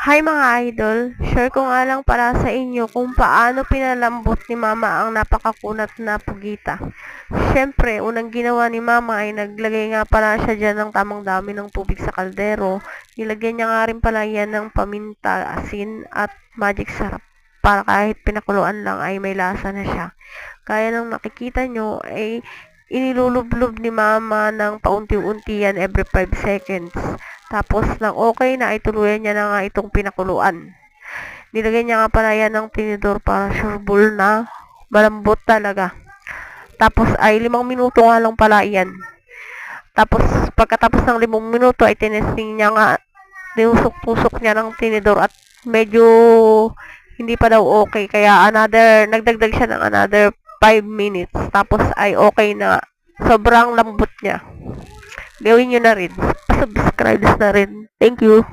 Hi mga idol, share ko nga lang para sa inyo kung paano pinalambot ni mama ang napakakunat na pugita. Siyempre, unang ginawa ni mama ay naglagay nga pala siya dyan ng tamang dami ng tubig sa kaldero. Nilagyan niya nga rin pala yan ng paminta, asin at magic sarap para kahit pinakuluan lang ay may lasa na siya. Kaya nang nakikita nyo ay inilulublob ni mama ng paunti-unti yan every 5 seconds. Tapos nang okay na ay tuluyan niya na nga itong pinakuluan. Nilagay niya nga pala yan ng tinidor para sureball na malambot talaga. Tapos ay limang minuto nga lang pala yan. Tapos pagkatapos ng limang minuto ay tinesting niya nga tinusok-tusok niya ng tinidor at medyo hindi pa daw okay. Kaya another, nagdagdag siya ng another 5 minutes. Tapos ay okay na. Sobrang lambot niya. Gawin nyo na rin. Subscribe na rin. Thank you.